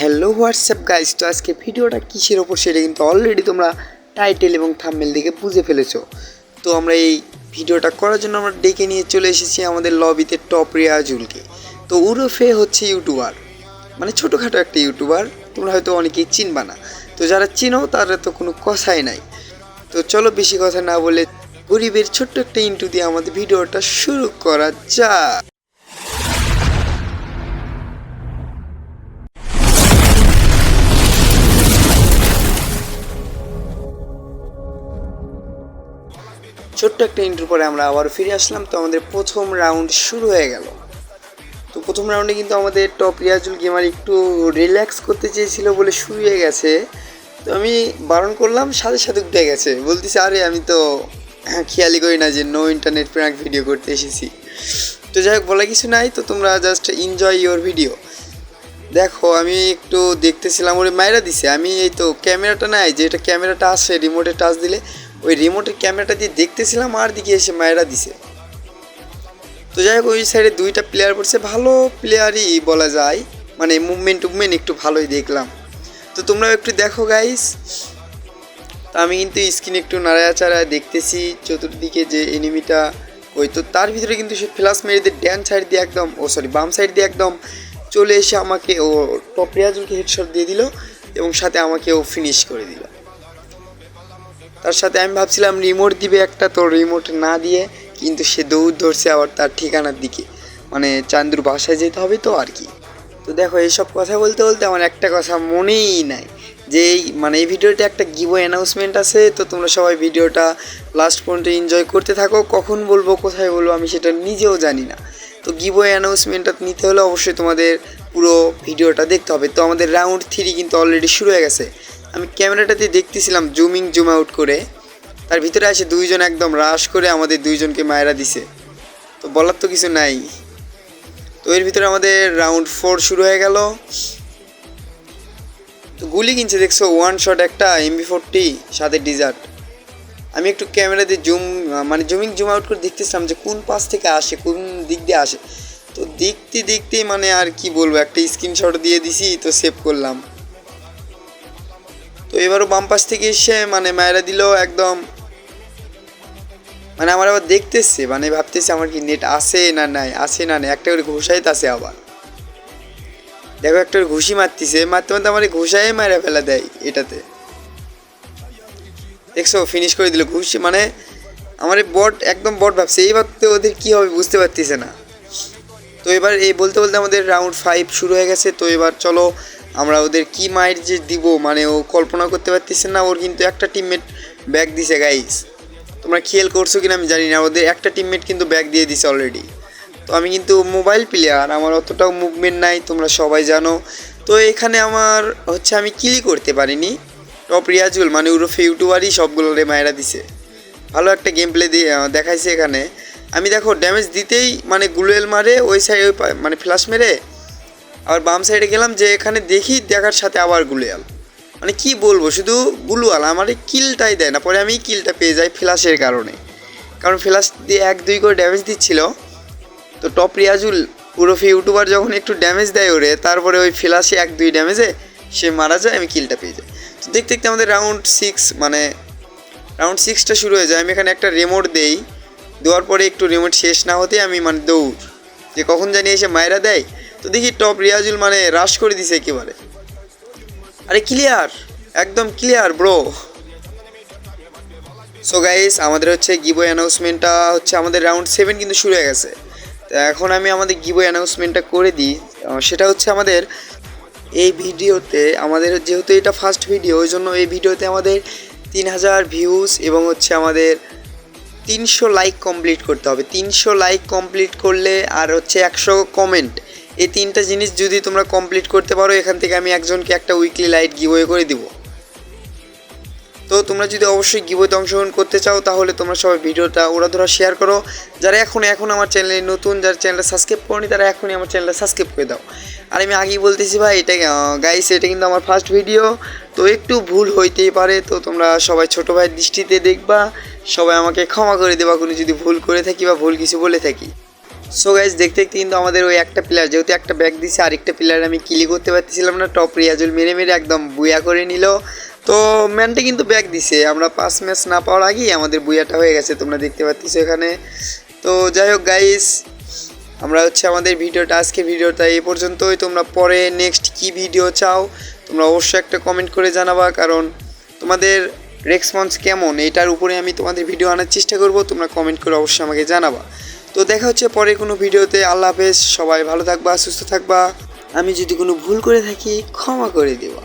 Hello WhatsApp guys তো আজকে ভিডিওটা কিসের ওপর সেটা কিন্তু অলরেডি তোমরা টাইটেল এবং থাম্বনেল দেখে বুঝে ফেলেছো। তো আমরা এই ভিডিওটা করার জন্য আমরা ডেকে নিয়ে চলে এসেছি আমাদের লবিতে টপ রিয়াজুলকে। তো উরফে হচ্ছে ইউটিউবার মানে ছোটোখাটো একটা ইউটিউবার তোমরা হয়তো অনেকেই চিনবা না। তো যারা চিনো, তারা তো কোনো কথাই নাই। তো চলো বেশি কথা না বলে গরিবের ছোট্ট একটা ইন্টু দিয়ে আমাদের ভিডিওটা শুরু করা যাক। ছোট্ট একটা ইন্টার পরে আমরা আবার ফিরে আসলাম। তো আমাদের প্রথম রাউন্ড শুরু হয়ে গেল। তো প্রথম রাউন্ডে কিন্তু আমাদের টপ রিয়াজুল গেমার একটু রিল্যাক্স করতে চেয়েছিল বলে শুরু হয়ে গেছে। তো আমি বারণ করলাম, সাথে সাথে উঠে গেছে। বলতেছে, আরে, আমি তো খেয়ালি করি না যে নো ইন্টারনেট প্র্যাঙ্ক ভিডিও করতে এসেছি। তো যাই হোক বলা কিছু নাই। তো তোমরা জাস্ট এনজয় ইওর ভিডিও দেখো, আমি একটু দেখতেছিলাম, ওরে মায়েরা দিছে। আমি এই তো ক্যামেরাটা নাই, যে এটা ক্যামেরাটা আসে রিমোটে টাচ দিলে ওই রিমোটের ক্যামেরাটা দিয়ে দেখতেছিলাম, আর দিকে এসে মায়েরা দিছে। তো যাই হোক, ওই সাইডে দুইটা প্লেয়ার পড়ছে। ভালো প্লেয়ারই বলা যায়। মানে মুভমেন্ট টুভমেন্ট একটু ভালোই দেখলাম। তো তোমরাও একটু দেখো গাইস তো আমি কিন্তু স্ক্রিন একটু নাড়াচাড়া দেখতেছি। চতুর্দিকে যে এনিমিটা ওই তো তার ভিতরে কিন্তু সে ফ্লাস মেরে দিয়ে ড্যান সাইড দিয়ে একদম, ও সরি বাম সাইড দিয়ে একদম চলে এসে আমাকে ও টপ রিয়াজুলকে হেডশট দিয়ে দিল এবং সাথে আমাকে ও ফিনিশ করে দিল। তার সাথে আমি ভাবছিলাম রিমোট দিবে একটা, তো রিমোট না দিয়ে কিন্তু সে দৌড় ধরছে আবার তার ঠিকানার দিকে। মানে চান্দুর বাসায় যেতে হবে তো আর কি। তো দেখো এইসব কথা বলতে বলতে আমার একটা কথা মনেই নাই যে এই মানে এই ভিডিওতে একটা গিভো অ্যানাউন্সমেন্ট আছে, তো তোমরা সবাই ভিডিওটা লাস্ট পর্যন্ত এনজয় করতে থাকো। কখন বলব, কোথায় বলব, আমি সেটা নিজেও জানি না। তো গিভো অ্যানাউন্সমেন্টটা নিতে হলে অবশ্যই তোমাদের পুরো ভিডিওটা দেখতে হবে। তো আমাদের রাউন্ড থ্রি কিন্তু অলরেডি শুরু হয়ে গেছে। আমি ক্যামেরাটাতে দেখতেছিলাম জুমিং জুম আউট করে। তার ভিতরে আসে দুইজন একদম রাশ করে আমাদের দুইজনকে মায়েরা দিছে। তো বলার তো কিছু নাই। তো এর ভিতরে আমাদের রাউন্ড ফোর শুরু হয়ে গেল। তো গুলি কিনছে, দেখছ ওয়ান শট একটা এমবি ফোরটি সাথে ডিজার্ট আমি একটু ক্যামেরা দিয়ে জুম মানে জুমিং জুম আউট করে দেখতেছিলাম যে কোন পাশ থেকে আসে, কোন দিক দিয়ে আসে। তো দেখতে দেখতেই মানে আর কি বলব, একটা স্ক্রিনশট দিয়ে দিছি, তো সেভ করলাম। এবারও বাম পাশ থেকে এসে মানে মায়েরা দিল একদম। মানে আমার আবার দেখতেছে মানে ভাবতেছে আমার কি নেট আসে না নাই আসে না নাই, একটা করে ঘুষাইতে আসে আবার। দেখো একটা করে ঘুষি মারতেছে, মারতে মারতে আমার ঘুষাই মারা ফেলা দেয় এটাতে। দেখছ ফিনিশ করে দিল ঘুষি মানে আমার বট একদম বট ভাবছে এইবার তো ওদের কী হবে বুঝতে পারতেছে না। তো এবার এই বলতে বলতে আমাদের রাউন্ড ফাইভ শুরু হয়ে গেছে, তো এবার চলো আমরা ওদের কি মায়ের যে দিব মানে ও কল্পনা করতে পারতেছে না, ওর কিন্তু একটা টিমমেট ব্যাগ দিছে গাইস তোমরা খেয়াল করছ কিনা আমি জানি না, ওদের একটা টিমমেট কিন্তু ব্যাগ দিয়ে দিছে অলরেডি তো আমি কিন্তু মোবাইল প্লেয়ার আমার অতটাও মুভমেন্ট নাই, তোমরা সবাই জানো। তো এখানে আমার হচ্ছে আমি কিলি করতে পারিনি। টপ রিয়াজুল মানে উরফে ইউটিউবারই সবগুলো রে মায়েরা দিছে। ভালো একটা গেম প্লে দিয়ে দেখাইছে এখানে। আমি দেখো ড্যামেজ দিতেই মানে গুলোয়েল মারে, ওই সাইড মানে ফ্লাশ মেরে আবার বাম সাইডে গেলাম যে এখানে দেখি দেখার সাথে আবার গুলিয়াল। মানে কি বলব, শুধু গুলুয়াল আমার কিলটাই দেয় না, পরে আমি কিলটা পেয়ে যাই ফ্ল্যাশের কারণে। কারণ ফ্ল্যাশ দিয়ে এক, দুই করে ড্যামেজ দিচ্ছিল। তো টপ রিয়াজুল পুরোফি ইউটিউবার যখন একটু ড্যামেজ দেয় ওরে, তারপরে ওই ফ্ল্যাশে এক, দুই ড্যামেজে সে মারা যায়, আমি কিলটা পেয়ে যাই। তো দেখতে দেখতে আমাদের রাউন্ড সিক্স মানে রাউন্ড সিক্সটা শুরু হয়ে যায়। আমি এখানে একটা রিমোট দেই, দেওয়ার পরে একটু রিমোট শেষ না হতে আমি মানে দৌড়। যে কখন জানি এসে মায়েরা দেয় তো দেখি টপ রিয়াজুল মানে রাশ করে দিছে একেবারে। আরে ক্লিয়ার একদম ক্লিয়ার ব্রো সো গাইস আমাদের হচ্ছে গিবো অ্যানাউন্সমেন্টটা হচ্ছে আমাদের রাউন্ড সেভেন কিন্তু শুরু হয়ে গেছে। তো এখন আমি আমাদের গিবো অ্যানাউন্সমেন্টটা করে দিই। সেটা হচ্ছে আমাদের এই ভিডিওতে, আমাদের যেহেতু এটা ফার্স্ট ভিডিও ওই জন্য এই ভিডিওতে আমাদের তিন হাজার ভিউজ এবং হচ্ছে আমাদের তিনশো লাইক কমপ্লিট করতে হবে। তিনশো লাইক কমপ্লিট করলে আর হচ্ছে একশো কমেন্ট এই তিনটা জিনিস যদি তোমরা কমপ্লিট করতে পারো, এখান থেকে আমি একজনকে একটা উইকলি লাইট গিভওয়ে করে দিব। তো তোমরা যদি অবশ্যই গিভওয়েতে অংশগ্রহণ করতে চাও, তাহলে তোমরা সবাই ভিডিওটা ওরা ধরা শেয়ার করো। যারা এখন এখন আমার চ্যানেলে নতুন, যারা চ্যানেলটা সাবস্ক্রাইব করনি, তারা এখনই আমার চ্যানেলটা সাবস্ক্রাইব করে দাও। আর আমি আগেই বলতেছি ভাই, এটা গাইস এটা কিন্তু আমার ফার্স্ট ভিডিও তো একটু ভুল হইতেই পারে। তো তোমরা সবাই ছোটো ভাইয়ের দৃষ্টিতে দেখবা, সবাই আমাকে ক্ষমা করে দেবা, কোনো যদি ভুল করে থাকি বা ভুল কিছু বলে থাকি। সো গাইজ দেখতে দেখতে কিন্তু আমাদের ওই একটা প্লেয়ার যেহেতু একটা ব্যাগ দিছে, আরেকটা প্লেয়ার আমি কিলি করতে পারতেছিলাম না টপ রিয়াজুল মেরে মেরে একদম বুয়া করে নিল। তো ম্যানটা কিন্তু ব্যাগ দিছে, আমরা পাঁচ ম্যাচ না পাওয়ার আগেই আমাদের বুয়াটা হয়ে গেছে, তোমরা দেখতে পাচ্ছ এখানে। তো যাই হোক গাইস আমরা হচ্ছে আমাদের ভিডিওটা আজকে ভিডিওটা এই পর্যন্তই। তোমরা পরে নেক্সট কি ভিডিও চাও, তোমরা অবশ্যই একটা কমেন্ট করে জানাবা, কারণ তোমাদের রেসপন্স কেমন, এটার উপরে আমি তোমাদের ভিডিও আনার চেষ্টা করব, তোমরা কমেন্ট করে অবশ্যই আমাকে জানাবা। তো দেখা হচ্ছে পরে কোনো ভিডিওতে। আল্লাহ হাফেজ, সবাই ভালো থাকবা, সুস্থ থাকবা। আমি যদি কোনো ভুল করে থাকি, ক্ষমা করে দেবা।